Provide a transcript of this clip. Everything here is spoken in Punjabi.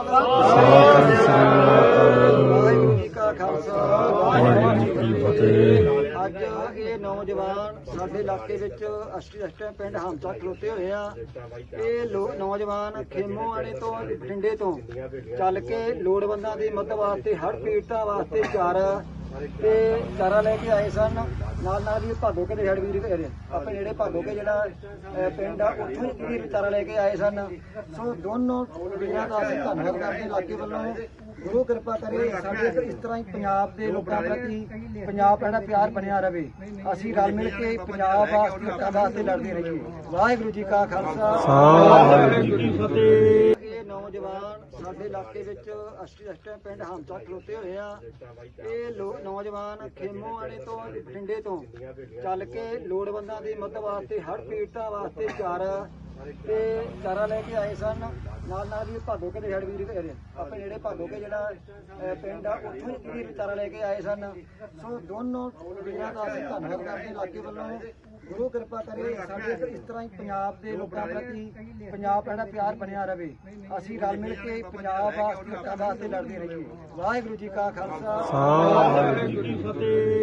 ਸਤਿ ਸ੍ਰੀ ਵਾਹਿਗੁਰੂ ਜੀ ਕਾ ਖਾਲਸਾ ਵਾਹਿਗੁਰੂ ਜੀ ਕੀ ਫਤਿਹ। ਅੱਜ ਇਹ ਨੌਜਵਾਨ ਸਾਡੇ ਇਲਾਕੇ ਵਿੱਚ ਅਸੀਂ ਇਸ ਪਿੰਡ ਹਮਸਾ ਖਲੋਤੇ ਹੋਏ ਆ। ਇਹ ਲੋ- ਨੌਜਵਾਨ ਖੇਮੋ ਵਾਲੇ ਤੋਂ ਬਠਿੰਡੇ ਤੋਂ, ਚੱਲ ਕੇ ਲੋੜਵੰਦਾਂ ਦੀ ਮਦਦ ਵਾਸਤੇ ਹਰ ਪੀੜਤਾ ਵਾਸਤੇ ਚਾਰਾ ਤੇ ਚਾਰਾ ਲੈ ਕੇ ਆਏ ਸਨ। ਨਾਲ ਨਾਲ ਹੀ ਭਾਗੋਕੇ ਦੇ ਹੈਡਵੀਰ ਘਰੇ। ਆਪਣੇ ਨੇੜੇ ਭਾਗੋਕੇ ਜਿਹੜਾ ਅਹ, ਪਿੰਡ ਆ ਉੱਥੋਂ ਹੀ ਵੀ ਚਾਰਾ ਲੈ ਕੇ ਆਏ ਸਨ। ਸੋ ਦੋਨੋਂ ਵੀਰਾਂ ਦਾ ਅਸੀਂ ਧੰਨਵਾਦ ਕਰਦੇ ਇਲਾਕੇ ਵੱਲੋਂ। ਗੁਰੂ ਕਿਰਪਾ ਕਰੇ ਸਾਡੇ ਇਸ ਤਰ੍ਹਾਂ ਹੀ ਪੰਜਾਬ ਦੇ ਲੋਕਾਂ ਪ੍ਰਤੀ ਪੰਜਾਬ ਦਾ ਪਿਆਰ ਬਣਿਆ ਰਹੇ ਅਸੀਂ ਰਲ ਮਿਲ ਕੇ ਪੰਜਾਬ ਵਾਸਤੇ ਲੋਕਾਂ ਵਾਸਤੇ ਲੜਦੇ ਰਹੀਏ। ਵਾਹਿਗੁਰੂ ਜੀ ਕਾ ਖਾਲਸਾ। ਵਾਹਿਗੁਰੂ ਜੀ ਕੀ ਫਤਿਹ। ਸਾਡੇ ਇਲਾਕੇ ਵਿੱਚ ਅਸੀਂ ਇਸ ਟਾਈਮ ਪਿੰਡ ਹਮਸਾ ਖਲੋਤੇ ਹੋਏ ਆ। ਇਹ ਲੋ- ਨੌਜਵਾਨ ਖੇਮੋ ਵਾਲੇ ਤੋਂ, ਬਠਿੰਡੇ ਤੋਂ ਚੱਲ ਕੇ ਲੋੜਵੰਦਾਂ ਦੀ ਮਦਦ ਵਾਸਤੇ ਹਰ ਪੀੜਤਾ ਵਾਸਤੇ ਚਾਰਾ ਤੇ ਚਾਰਾ ਲੈ ਕੇ ਆਏ ਸਨ। ਨਾਲ ਨਾਲ ਹੀ ਭਾਗੋਕੇ ਦੇ ਹੈਡਵੀਰ ਘਰੇ ਆਪਣੇ ਨੇੜੇ ਭਾਗੋਕੇ ਜਿਹੜਾ ਅਹ, ਪਿੰਡ ਆ ਉੱਥੋਂ ਹੀ ਵੀ ਚਾਰਾ ਲੈ ਕੇ ਆਏ ਸਨ। ਸੋ ਦੋਨੋਂ ਵੀਰਾਂ ਦਾ ਅਸੀਂ ਧੰਨਵਾਦ ਕਰਦੇ ਇਲਾਕੇ ਵੱਲੋਂ। ਗੁਰੂ ਕਿਰਪਾ ਕਰੇ ਸਾਡੇ ਇਸ ਤਰ੍ਹਾਂ ਹੀ ਪੰਜਾਬ ਦੇ ਲੋਕਾਂ ਪ੍ਰਤੀ ਪੰਜਾਬ ਦਾ ਪਿਆਰ ਬਣਿਆ ਰਵੇ ਅਸੀਂ ਰਲ ਮਿਲ ਕੇ ਪੰਜਾਬ ਵਾਸਤੇ ਲੋਕਾਂ ਵਾਸਤੇ ਲੜਦੇ ਰਹੀਏ। ਵਾਹਿਗੁਰੂ ਜੀ ਕਾ ਖਾਲਸਾ। ਵਾਹਿਗੁਰੂ ਜੀ ਕੀ ਫਤਿਹ।